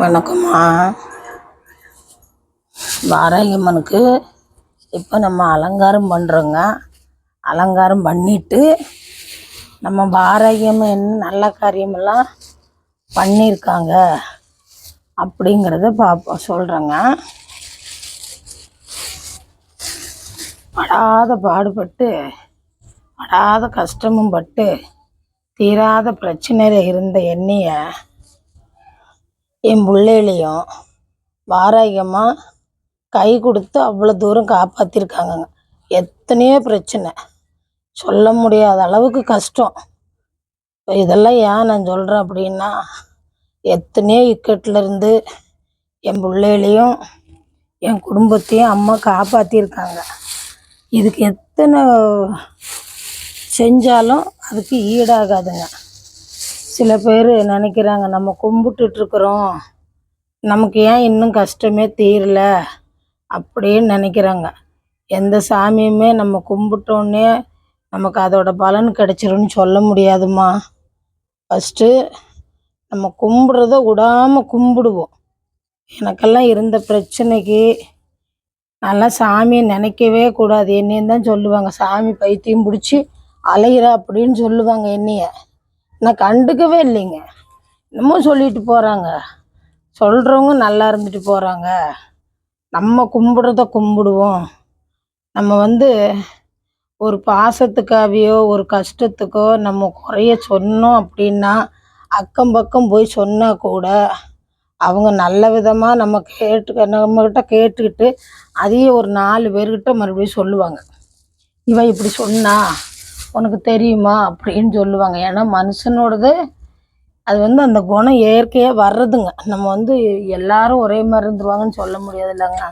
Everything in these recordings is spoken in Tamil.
வணக்கம்மா. வாராகியம்மனுக்கு இப்போ நம்ம அலங்காரம் பண்ணுறோங்க அலங்காரம் பண்ணிட்டு நம்ம வாராகியம்மன் என்ன நல்ல காரியமெல்லாம் பண்ணியிருக்காங்க அப்படிங்கிறத பார்ப்போம் சொல்கிறேங்க படாத பாடுபட்டு படாத கஷ்டமும் பட்டு தீராத பிரச்சனையில் இருந்த எண்ணெயை என் பிள்ளைகளையும் வாராகியமாக கை கொடுத்து அவ்வளோ தூரம் காப்பாற்றிருக்காங்கங்க எத்தனையோ பிரச்சனை. சொல்ல முடியாத அளவுக்கு கஷ்டம். இதெல்லாம் ஏன் நான் சொல்கிறேன் அப்படின்னா எத்தனையோ இக்கட்டிலருந்து என் பிள்ளைகளையும் என் குடும்பத்தையும் அம்மா காப்பாற்றிருக்காங்க இதுக்கு எத்தனை செஞ்சாலும் அதுக்கு ஈடாகாதுங்க. சில பேர் நினைக்கிறாங்க நம்ம கும்பிட்டுட்ருக்குறோம். நமக்கு ஏன் இன்னும் கஷ்டமே தீரல? அப்படின்னு நினைக்கிறாங்க. எந்த சாமியுமே நம்ம கும்பிட்டோன்னே நமக்கு அதோட பலன் கிடைச்சிரும்னு சொல்ல முடியாதும்மா. ஃபஸ்ட்டு நம்ம கும்பிட்றத விடாமல் கும்பிடுவோம். எனக்கெல்லாம் இருந்த பிரச்சனைக்கு நல்லா சாமியை நினைக்கவே கூடாது. என்னையும் தான் சொல்லுவாங்க. சாமி பைத்தியம் பிடிச்சி அலையிற அப்படின்னு சொல்லுவாங்க என்னைய. நான் கண்டுக்கவே இல்லைங்க. இன்னமும் சொல்லிட்டு போகிறாங்க சொல்கிறவங்க நல்லா இருந்துட்டு போகிறாங்க நம்ம கும்பிட்றத கும்பிடுவோம். நம்ம வந்து ஒரு பாசத்துக்காகவோ ஒரு கஷ்டத்துக்கோ நம்ம குறைய சொன்னோம் அப்படின்னா அக்கம் பக்கம் போய் சொன்னால் கூட அவங்க நல்ல விதமாக நம்ம கேட்டு நம்மக்கிட்ட கேட்டுக்கிட்டு அதையே ஒரு நாலு பேர்கிட்ட மறுபடியும் சொல்லுவாங்க. இவன் இப்படி சொன்னா உனக்கு தெரியுமா அப்படின்னு சொல்லுவாங்க. ஏன்னா மனுஷனோடது அது வந்து அந்த குணம் இயற்கையாக வர்றதுங்க. நம்ம வந்து எல்லாரும் ஒரே மாதிரி இருந்துருவாங்கன்னு சொல்ல முடியாது இல்லைங்க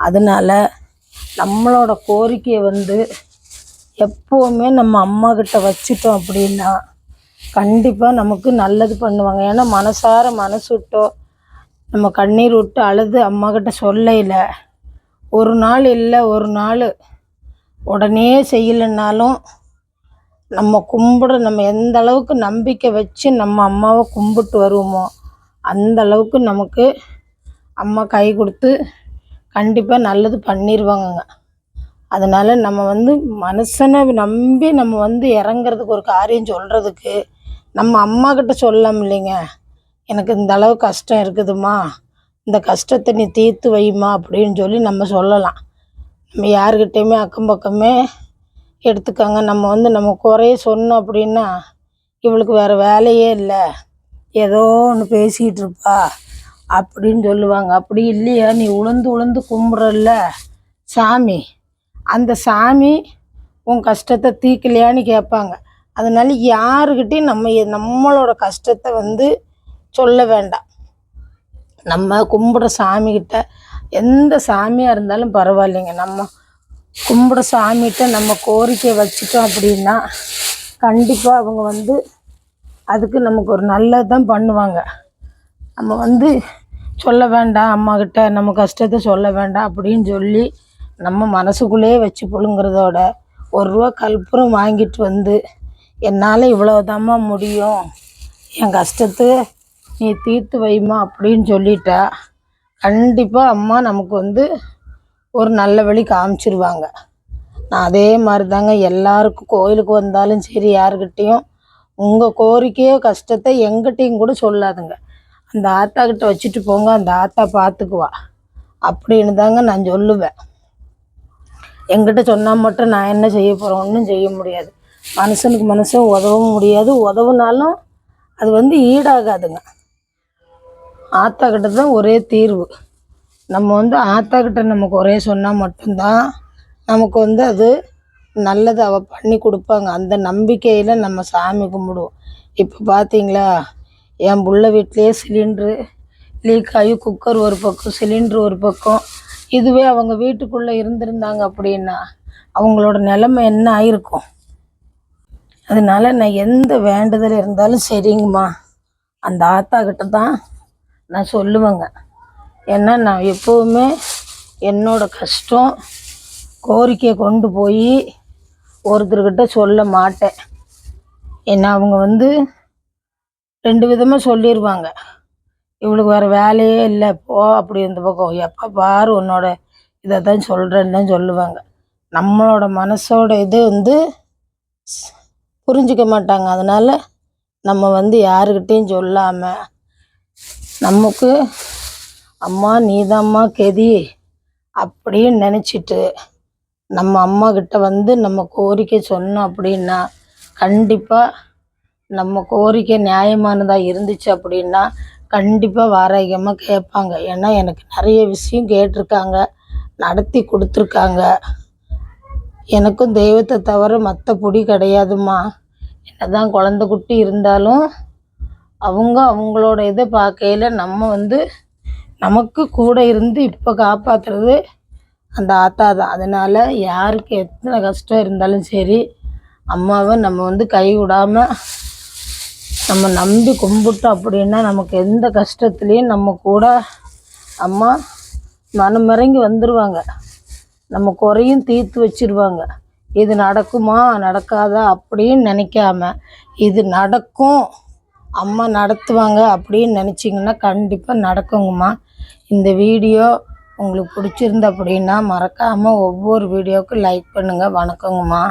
அதனால நம்மளோட கோரிக்கையை வந்து எப்போவுமே நம்ம அம்மா கிட்ட வச்சுட்டோம் அப்படின்னா கண்டிப்பாக நமக்கு நல்லது பண்ணுவாங்க. ஏன்னா மனசார மனசு விட்டோ நம்ம கண்ணீர் விட்டு அழுது அம்மா கிட்ட சொல்லையில் ஒரு நாள் இல்லை ஒரு நாள் உடனே செய்யலைன்னாலும் நம்ம கும்பிட நம்ம எந்த அளவுக்கு நம்பிக்கை வச்சு நம்ம அம்மாவை கும்பிட்டு வருவோமோ அந்த அளவுக்கு நமக்கு அம்மா கை கொடுத்து கண்டிப்பாக நல்லது பண்ணிடுவாங்கங்க அதனால் நம்ம வந்து மனுஷனை நம்பி நம்ம வந்து இறங்குறதுக்கு ஒரு காரியம் சொல்கிறதுக்கு நம்ம அம்மா கிட்ட சொல்லலாம் இல்லைங்க. எனக்கு இந்த அளவு கஷ்டம் இருக்குதும்மா. இந்த கஷ்டத்தை நீ தீர்த்து வைமா அப்படின்னு சொல்லி நம்ம சொல்லலாம். நம்ம யாருக்கிட்டேயுமே அக்கம் பக்கமே எடுத்துக்கோங்க. நம்ம வந்து நம்ம குறைய சொன்னோம் அப்படின்னா இவளுக்கு வேறு வேலையே இல்லை. ஏதோ ஒன்று பேசிகிட்டு இருப்பா அப்படின்னு சொல்லுவாங்க. அப்படி இல்லையா? நீ உளுந்து உளுந்து கும்பிட்றல்ல சாமி அந்த சாமி உன் கஷ்டத்தை தீர்க்கலையான்னு கேட்பாங்க. அதனால யாருக்கிட்டையும் நம்ம எ- நம்மளோட கஷ்டத்தை வந்து சொல்ல வேண்டாம். நம்ம கும்பிட்ற சாமிக்கிட்ட எந்த சாமியாக இருந்தாலும் பரவாயில்லைங்க. நம்ம கும்பிட சாமிகிட்ட நம்ம கோரிக்கை வச்சுட்டோம் அப்படின்னா கண்டிப்பாக அவங்க வந்து அதுக்கு நமக்கு ஒரு நல்லது தான் பண்ணுவாங்க. நம்ம வந்து சொல்ல வேண்டாம் அம்மாக்கிட்ட நம்ம கஷ்டத்தை சொல்ல வேண்டாம் அப்படின்னு சொல்லி நம்ம மனசுக்குள்ளேயே வச்சு புழுங்குறதோட ஒரு ரூபா கற்பூரம் வாங்கிட்டு வந்து என்னால் இவ்வளோதாம்மா முடியும் என் கஷ்டத்தை நீ தீர்த்து வைம்மா அப்படின்னு சொல்லிட்டா கண்டிப்பாக அம்மா நமக்கு வந்து ஒரு நல்ல வழி காமிச்சிருவாங்க. நான் அதே மாதிரி தாங்க எல்லாருக்கும் கோயிலுக்கு வந்தாலும் சரி யாருக்கிட்டேயும் உங்கள் கோரிக்கையோ கஷ்டத்தை எங்கிட்டையும் கூட சொல்லாதுங்க. அந்த ஆத்தா கிட்ட வச்சுட்டு போங்க அந்த ஆத்தா பார்த்துக்குவா அப்படின்னு தாங்க நான் சொல்லுவேன். எங்கிட்ட சொன்னால் மட்டும் நான் என்ன செய்ய போகிறேன் ஒன்றும் செய்ய முடியாது. மனுஷனுக்கு மனுஷன் உதவும் முடியாது. உதவுனாலும் அது வந்து ஈடாகாதுங்க. ஆத்தா கிட்ட தான் ஒரே தீர்வு. நம்ம வந்து ஆத்தா கிட்ட நம்ம குறைய சொன்னால் மட்டும்தான் நமக்கு வந்து அது நல்லது அவள் பண்ணி கொடுப்பாங்க. அந்த நம்பிக்கையில் நம்ம சாமி கும்பிடுவோம். இப்போ பார்த்தீங்களா என் புள்ள வீட்லேயே சிலிண்ட்ரு லீக் ஆகி குக்கர் ஒரு பக்கம் சிலிண்ட்ரு ஒரு பக்கம். இதுவே அவங்க வீட்டுக்குள்ளே இருந்திருந்தாங்க அப்படின்னா அவங்களோட நிலைமை என்ன ஆயிருக்கும்? அதனால நான் எந்த வேண்டுதல் இருந்தாலும் சரிங்கம்மா. அந்த ஆத்தா கிட்ட தான் நான் சொல்லுவேங்க. ஏன்னா நான் எப்போவுமே என்னோடய கஷ்டம் கோரிக்கையை கொண்டு போய் ஒருத்தர்கிட்ட சொல்ல மாட்டேன். ஏன்னா அவங்க வந்து ரெண்டு விதமாக சொல்லிடுவாங்க இவளுக்கு வேறு வேலையே இல்லை போ அப்படி இந்த பக்கம். எப்போ பாரு உன்னோட இதை தான் சொல்கிறேன்னு தான் சொல்லுவாங்க. நம்மளோட மனசோட இது வந்து புரிஞ்சிக்க புரிஞ்சுக்க மாட்டாங்க. அதனால் நம்ம வந்து யாருக்கிட்டேயும் சொல்லாமல் நமக்கு அம்மா நீதாம்மா கெதி அப்படின்னு நினச்சிட்டு நம்ம அம்மா கிட்ட வந்து நம்ம கோரிக்கை சொன்னோம் அப்படின்னா கண்டிப்பாக நம்ம கோரிக்கை நியாயமானதாக இருந்துச்சு அப்படின்னா கண்டிப்பாக வாராகியமாக கேட்பாங்க. ஏன்னா எனக்கு நிறைய விஷயம் கேட்டிருக்காங்க நடத்தி கொடுத்துருக்காங்க. எனக்கும் தெய்வத்தை தவிர மற்ற பொடி கிடையாதும்மா. என்னதான் குழந்த குட்டி இருந்தாலும் அவங்க அவங்களோட இதை பார்க்கையில் நம்ம வந்து நமக்கு கூட இருந்து இப்போ காப்பாற்றுறது அந்த ஆத்தா தான். அதனால் யாருக்கு எத்தனை கஷ்டம் இருந்தாலும் சரி அம்மாவை நம்ம வந்து கை விடாமல் நம்ம நம்பி கும்பிட்டோம் அப்படின்னா நமக்கு எந்த கஷ்டத்துலேயும் நம்ம கூட அம்மா மனமிறங்கி வந்துடுவாங்க நம்ம குறையும் தீர்த்து வச்சிருவாங்க. இது நடக்குமா நடக்காதா அப்படின்னு நினைக்காம இது நடக்கும் அம்மா நடத்துவாங்க அப்படின்னு நினச்சிங்கன்னா கண்டிப்பாக நடக்குங்கம்மா. இந்த வீடியோ உங்களுக்கு பிடிச்சிருந்து அப்படின்னா மறக்காமல் ஒவ்வொரு வீடியோவுக்கும் லைக் பண்ணுங்கள் வணக்கங்கம்மா.